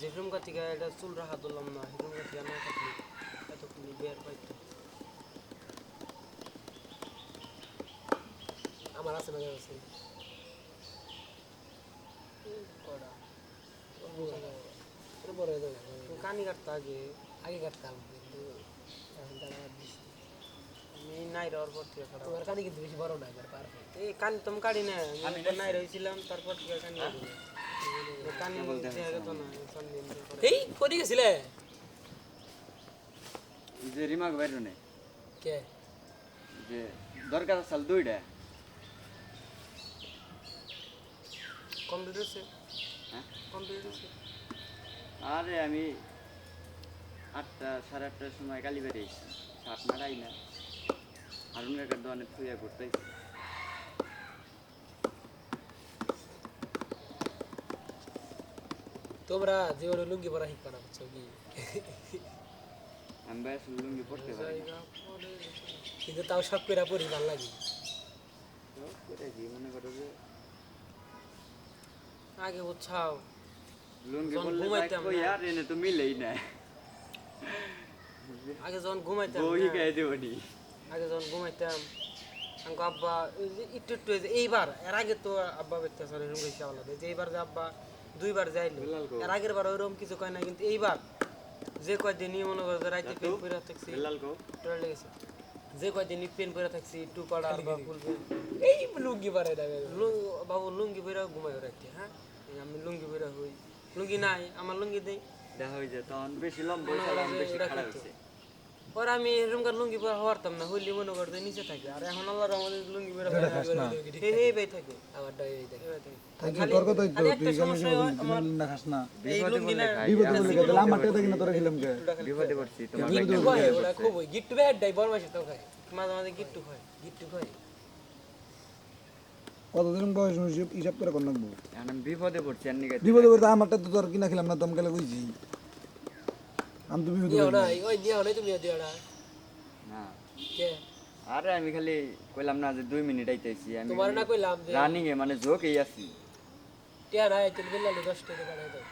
যেরকম থেকে এটা চুল রাখা ধরলাম না সেরকম থেকে না কাটলি এতক্ষণ বের পাইতো। আমার আছে না আছে। বড় কানি কাটতে আগে আগে কাটতাম কিন্তু এখন তারা বাদ দিছি। আমি নাই রওয়ার পর থেকে খারাপ। তোমার কানে কিন্তু বেশি বড় না একবার পারফেক্ট এই কানি তুমি কাটি না আমি একবার নাই তারপর থেকে কানি কাটি না। এই কানি দেখা গেত না এই কোনি গেছিলে? যে রিমাক বাইরে নেই কে? যে দরকার সাল দুইটা। কমপ্লিট হচ্ছে হ্যাঁ? আরে আমি আটটা সাড়ে আটটার সময় কালী বেরিয়েছি সাত না হারুন কাকার দোকানে থুইয়া করতেছি তোমরা জীবনে লুঙ্গি পরা শিখবা না বুঝছ কি? আমি ব্যাস লুঙ্গি পড়তে পারি কিন্তু তাও সব করে পরি ভালো লাগে। আগে বুঝছাও। লুঙ্গি কই আর এনে তো মিলেই না। আগে যখন ঘুমাইতাম বই গায়ে দেবো নি। আগে যখন ঘুমাইতাম আমাকে আব্বা একটু একটু এইবার এর আগে তো আব্বা ব্যক্তি এরকম কিছু আলাদা যে এইবার যে আব্বা দুইবার যাইলো এর আগের বার ওইরকম কিছু কয় না কিন্তু এইবার যে কয়দিনই মনে করো যে রাইতে পেন পরে থাকছি টয়লেট লেগেছে। যে কয়দিনই পেন পরে থাকছি টু পাড়া বা ফুল পেন এই লুঙ্গি পরে বাবু লুঙ্গি পরে ঘুমাই রাখতে হ্যাঁ? আমি লুঙ্গি পরে হই। লুঙ্গি নাই আমার লুঙ্গি দেই। দেখা হয়ে যায় তখন বেশি লম্বা হয়েছে, বেশি খারাপ হয়েছে পরে আমি এরকম লুঙ্গি পরে হওয়ারতাম না হইলে মনে করতে নিচে থাকে। আর এখন আল্লাহর আমাদের লুঙ্গি পরে হে হে ভাই থাকে আমার ডাই ভাই থাকে। থাকি। তোর কথাই তো তুই না খাস না। এই লুঙ্গি না বিপদে বলে গেলে আমার টাকা দেখি না তোরা খেলাম কে? বিপদে পড়ছি তোমার গিট্টু কয়? খুব গিট্টু ব্যাট ডাই বড় মাসে তো খায় মাঝে মাঝে গিট্টু হয় গিট্টু কয় কতদিন বয়স হিসাব করে বিপদে পড়ছি বিপদে করে আমারটা তো তোর কিনা খেলাম না দম গেলে বুঝছি আমি তো বিপদে দিও না। ওই দিও না তুমি দিও না না। কে? আরে আমি খালি কইলাম না যে দুই মিনিট আইতেছি আমি তোমার না কইলাম যে রানিং এ মানে এই আছি। টিয়া না তুমি বিল্লালে দশ টাকা দাও।